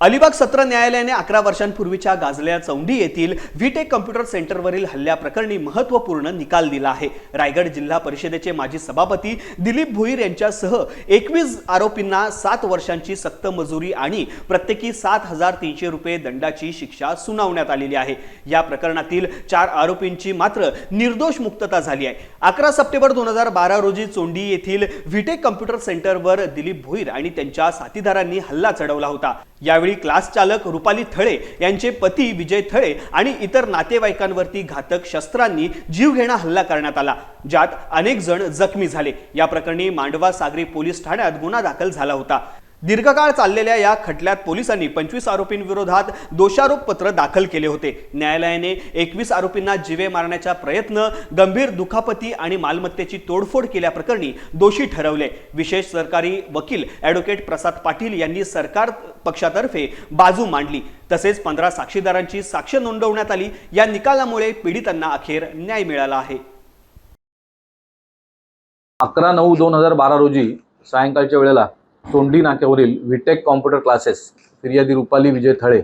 अलिबाग सत्र न्यायालयाने अकरा वर्षांपूर्वीच्या गाजल्या चौंडी येथील व्हीटेक कम्प्युटर सेंटरवरील हल्ल्याप्रकरणी महत्त्वपूर्ण निकाल दिला आहे. रायगड जिल्हा परिषदेचे माजी सभापती दिलीप भोईर यांच्यासह एकवीस आरोपींना सात वर्षांची सक्त मजुरी आणि प्रत्येकी सात हजार तीनशे रुपये दंडाची शिक्षा सुनावण्यात आलेली आहे. या प्रकरणातील चार आरोपींची मात्र निर्दोष मुक्तता झाली आहे. अकरा सप्टेंबर दोन हजार बारा रोजी चोंडी येथील व्हीटेक कम्प्युटर सेंटरवर दिलीप भोईर आणि त्यांच्या साथीदारांनी हल्ला चढवला होता. यावेळी क्लास चालक रुपाली थळे यांचे पती विजय थळे आणि इतर नातेवाईकांवरती घातक शस्त्रांनी जीवघेणा हल्ला करण्यात आला ज्यात अनेक जण जखमी झाले. या प्रकरणी मांडवा सागरी पोलीस ठाण्यात गुन्हा दाखल झाला होता. दीर्घकाळ चाललेल्या या खटल्यात पोलिसांनी पंचवीस आरोपींविरोधात दोषारोप पत्र दाखल केले होते. न्यायालयाने एकवीस आरोपींना जीवे मारण्याचा प्रयत्न गंभीर दुखापती आणि मालमत्तेची तोडफोड केल्याप्रकरणी दोषी ठरवले. विशेष सरकारी वकील ॲडव्होकेट प्रसाद पाटील यांनी सरकार पक्षातर्फे बाजू मांडली. तसेच पंधरा साक्षीदारांची साक्ष नोंदवण्यात आली. या निकालामुळे पीडितांना अखेर न्याय मिळाला आहे. अकरा नऊ दोन हजार बारा रोजी सायंकाळच्या वेळेला तोंडी नाक्यावरील विटेक कॉम्प्युटर क्लासेस फिर्यादी रुपाली विजय थळे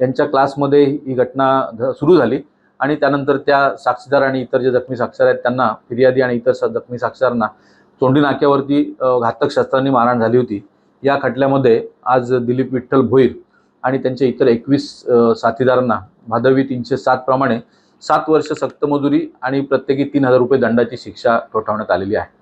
यांच्या क्लासमध्ये ही घटना घ- सुरू झाली. आणि त्यानंतर त्या साक्षीदार आणि इतर जे जखमी साक्षीदार आहेत त्यांना फिर्यादी आणि इतर जखमी साक्षीदारांना तोंडी नाक्यावरती घातक शस्त्रांनी मारहाण झाली होती. या खटल्यामध्ये आज दिलीप विठ्ठल भोईर आणि त्यांच्या इतर एकवीस साथीदारांना भादवी तीनशे सात प्रमाणे सात वर्ष सक्तमजुरी आणि प्रत्येकी तीन हजार रुपये दंडाची शिक्षा ठोठावण्यात आलेली आहे.